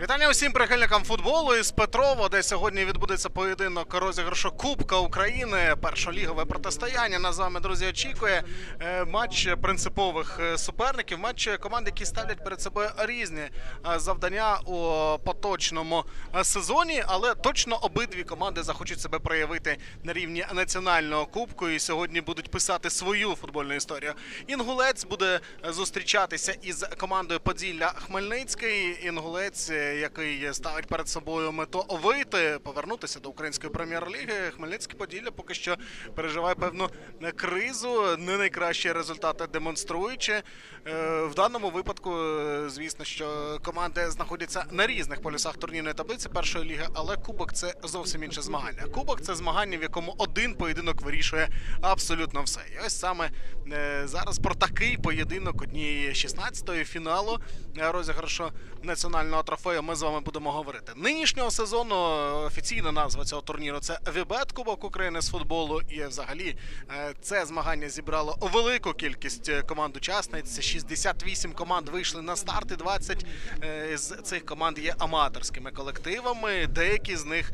Вітання усім прихильникам футболу із Петрова, де сьогодні відбудеться поєдинок розіграшу Кубка України. Першолігове протистояння. Нас з вами, друзі, очікує е, матч принципових е, суперників. Матч команд, які ставлять перед собою різні е, завдання у поточному сезоні, але точно обидві команди захочуть себе проявити на рівні національного кубку. І сьогодні будуть писати свою футбольну історію. Інгулець буде зустрічатися із командою Поділля Хмельницький. Інгулець, який ставить перед собою мету вийти, повернутися до української прем'єр-ліги. Хмельницьке Поділля поки що переживає певну кризу, не найкращі результати демонструючи. Е, В даному випадку, е, звісно, що команди знаходяться на різних полюсах турнірної таблиці першої ліги, але кубок це зовсім інше змагання. Кубок це змагання, в якому один поєдинок вирішує абсолютно все. І ось саме е, зараз про такий поєдинок однієї 16-ї фіналу розіграшу національного трофею ми з вами будемо говорити. Нинішнього сезону е, офіційна назва цього турніру це Вібет Кубок України з футболу. І взагалі е, це змагання зібрало велику кількість е, команд-учасниць. 68 команд вийшли на старт, і 20 е, з цих команд є аматорськими колективами. Деякі з них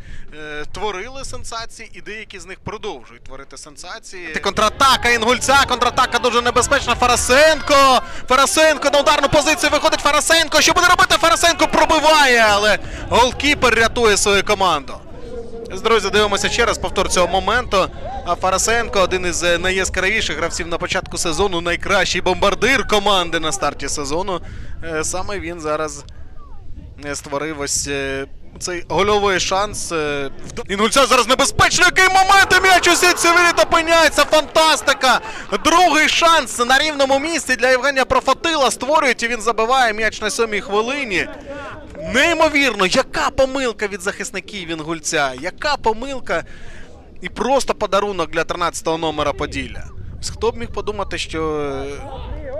творили сенсації, і деякі з них продовжують творити сенсації. Контратака Інгульця, контратака дуже небезпечна. Фарасенко! Фарасенко на ударну позицію виходить Фарасенко. Що буде робити? Фарасенко пробиває, але голкіпер рятує свою команду. Друзі, дивимося ще раз повтор цього моменту. А Фарасенко один із е, найяскравіших гравців на початку сезону, найкращий бомбардир команди на старті сезону. Е, Саме він зараз е, створив ось цей гольовий шанс. Інгульця зараз небезпечний який момент! і М'яч у сітці опиняється! Фантастика! Другий шанс на рівному місці для Євгенія Профотила створюють і він забиває м'яч на сьомій хвилині. Неймовірно, яка помилка від захисників Інгульця, яка помилка і просто подарунок для 13-го номера Поділля. Хто б міг подумати, що е,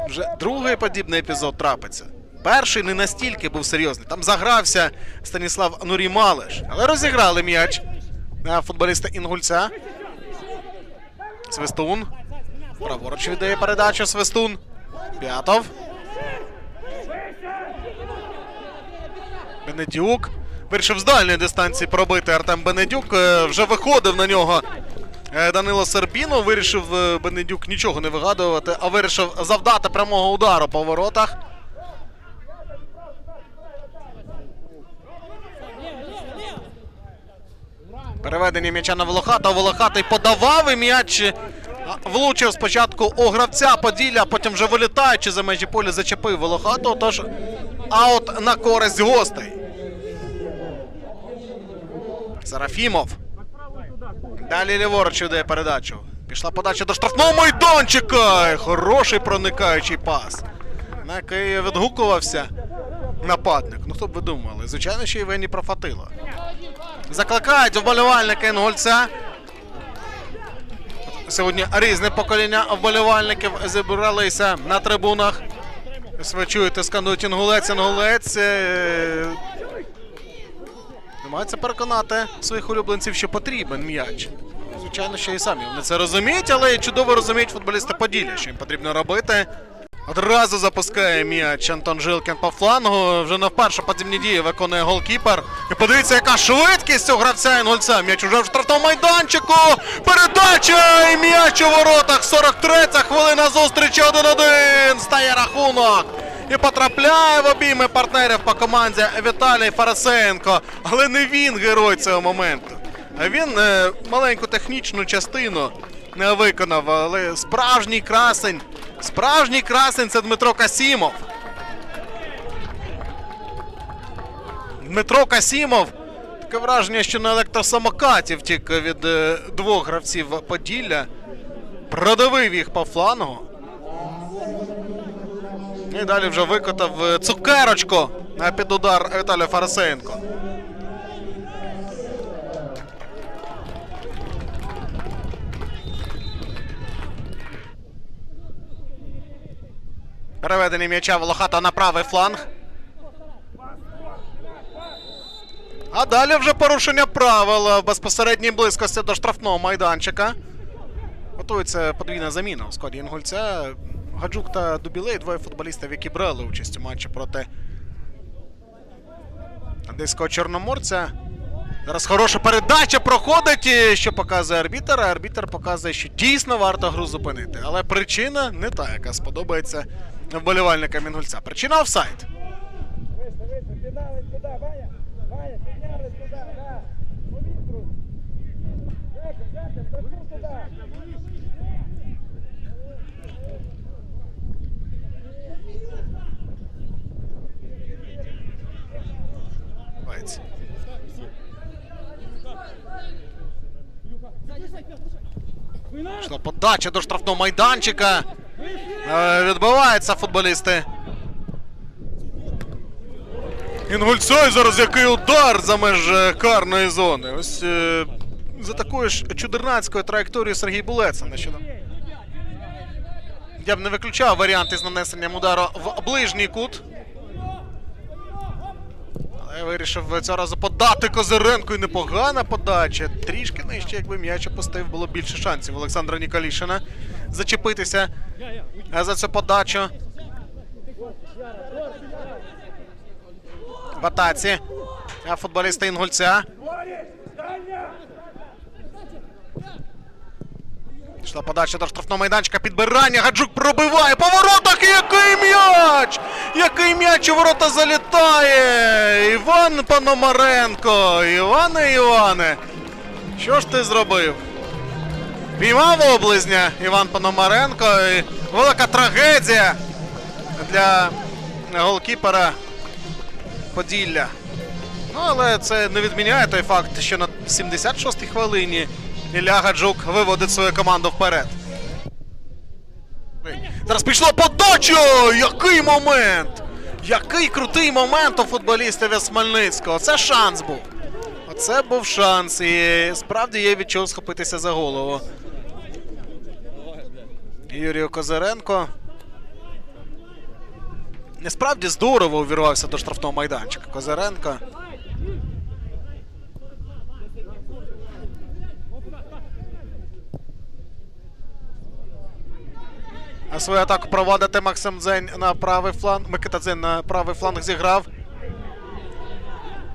вже другий подібний епізод трапиться. Перший не настільки був серйозний. Там загрався Станіслав Нурімалиш. Але розіграли м'яч на футболіста Інгульця. Свистун. Праворуч віддає передачу Свистун. П'ятов. Бенедюк. Вирішив з дальньої дистанції пробити Артем Бенедюк. Е, Вже виходив на нього е, Данило Сербіно. Вирішив е, Бенедюк нічого не вигадувати, а вирішив завдати прямого удару по воротах. Переведення м'яча на Волохата. Волохатий подавав і м'яч влучив спочатку у гравця Поділля, потім вже вилітаючи за межі поля зачепив Волохату. Тож аут на користь гостей. Серафімов. Далі ліворуч віддає передачу. Пішла подача до штрафного майданчика. Хороший проникаючий пас. На який відгукувався нападник. Ну хто б ви думали? Звичайно, що Євгеній Профатило. Закликають вболівальники Інгульця. Сьогодні різне покоління вболівальників зібралися на трибунах. Ви чуєте, скандують інгулець, інгулець. Намагаються переконати своїх улюбленців, що потрібен м'яч. Звичайно, що і самі вони це розуміють, але чудово розуміють футболісти Поділля, що їм потрібно робити. Одразу запускає м'яч Антон Жилкін по флангу. Вже не вперше подібні дії виконує голкіпер. І подивіться, яка швидкість у гравця інгульця. М'яч уже в штрафному майданчику. Передача і м'яч у воротах. 43-я хвилина зустрічі 1-1. Стає рахунок. І потрапляє в обійми партнерів по команді Віталій Фарасенко. Але не він герой цього моменту. Він е, маленьку технічну частину не виконав, але справжній красень. Справжній красень це Дмитро Касімов. Дмитро Касімов. Таке враження, що на електросамокаті втік від е, двох гравців Поділля. Продавив їх по флангу. І далі вже викотав е, цукерочку під удар Віталія Фарасенко. Переведення м'яча Волохата на правий фланг. А далі вже порушення правил в безпосередній близькості до штрафного майданчика. Готується подвійна заміна у складі Інгульця. Гаджук та Дубілей двоє футболістів, які брали участь у матчі проти одеського чорноморця. Зараз хороша передача проходить, що показує арбітер. А арбітер показує, що дійсно варто гру зупинити. Але причина не та, яка сподобається вболівальникам Інгульця. Причина офсайд. Пішла подача до штрафного майданчика. Е, Відбиваються футболісти. Інгульцой зараз який удар за меж карної зони. Ось е, за такою ж чудернацькою траєкторією Сергій Булеца. Я б не виключав варіанти з нанесенням удару в ближній кут. Але вирішив цього разу подати Козиренко і непогана подача. Трішки нижче, якби м'яч опустив, було більше шансів Олександра Ніколішина зачепитися за цю подачу. В атаці. А Інгульця. Пішла подача до штрафного майданчика, підбирання, Гаджук пробиває, по воротах, який м'яч! Який м'яч у ворота залітає! Іван Пономаренко! Іване Іване! Що ж ти зробив? Піймав облизня Іван Пономаренко. І велика трагедія для голкіпера Поділля. Ну, але це не відміняє той факт, що на 76-й хвилині Ілля Гаджук виводить свою команду вперед. Зараз пішло подачу! Який момент! Який крутий момент у футболістів із Хмельницького. Це шанс був. Оце був шанс. І справді є від чого схопитися за голову. Юрію Козиренко. Насправді здорово увірвався до штрафного майданчика. Козиренко. Свою атаку проводити Максим Дзень на правий фланг. Микита Дзень на правий фланг зіграв.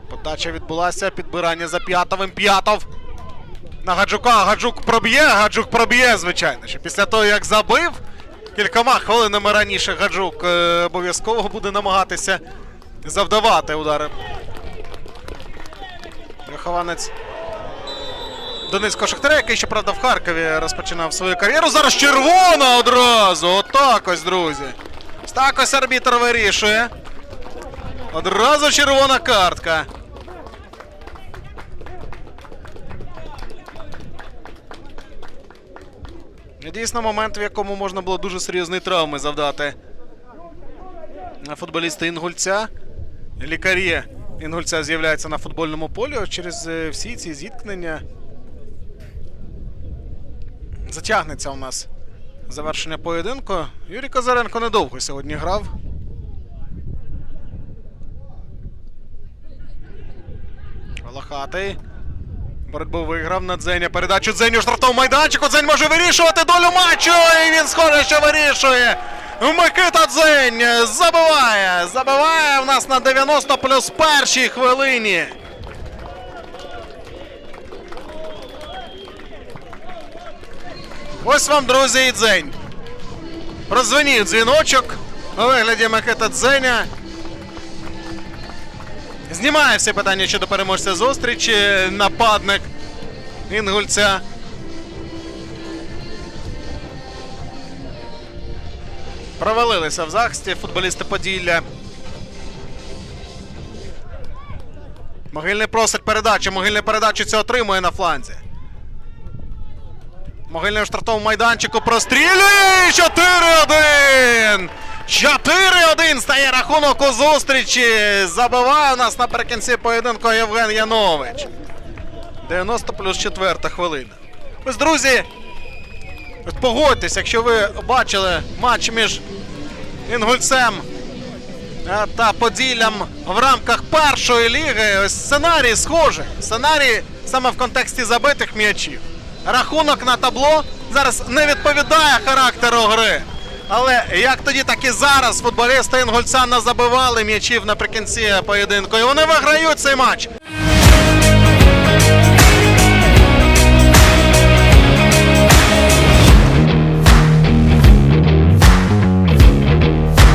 Подача відбулася. Підбирання за П'ятовим. П'ятов. На Гаджука. Гаджук проб'є. Гаджук проб'є, звичайно. Що після того, як забив, кількома хвилинами раніше Гаджук е, обов'язково буде намагатися завдавати удари. Вихованець Донецького Шахтаря, який, щоправда, в Харкові розпочинав свою кар'єру. Зараз червона одразу. Отак ось, друзі. Так ось арбітр вирішує. Одразу червона картка. Дійсно, момент, в якому можна було дуже серйозні травми завдати футболіста Інгульця. Лікарі Інгульця з'являються на футбольному полі через е, всі ці зіткнення. Затягнеться у нас завершення поєдинку. Юрій Козаренко недовго сьогодні грав. Волохатий. Боротьбу виграв на Дзеня. Передачу Дзеню в штрафному майданчику. Дзень може вирішувати долю матчу. І він схоже, що вирішує. Микита Дзень забиває. Забиває в нас на 90 плюс першій хвилині. Ось вам, друзі, і дзень. Розвенів дзвіночок у вигляді Микита Дзеня. Знімає всі питання щодо переможця зустрічі. Нападник Інгульця. Провалилися в захисті футболісти Поділля. Могильний просить передачу. Могильний передачу це отримує на фланзі. Могильний у майданчику прострілює. 4-1! 4-1 стає рахунок у зустрічі. Забиває нас наприкінці поєдинку Євген Янович. 90 плюс 4 хвилина. Ось, друзі, погодьтесь, якщо ви бачили матч між Інгульцем е, та Поділлям в рамках першої ліги, ось сценарій схожий. Сценарій саме в контексті забитих м'ячів. Рахунок на табло зараз не відповідає характеру гри. Але як тоді, так і зараз футболісти Інгульця не забивали м'ячів наприкінці поєдинку. І вони виграють цей матч.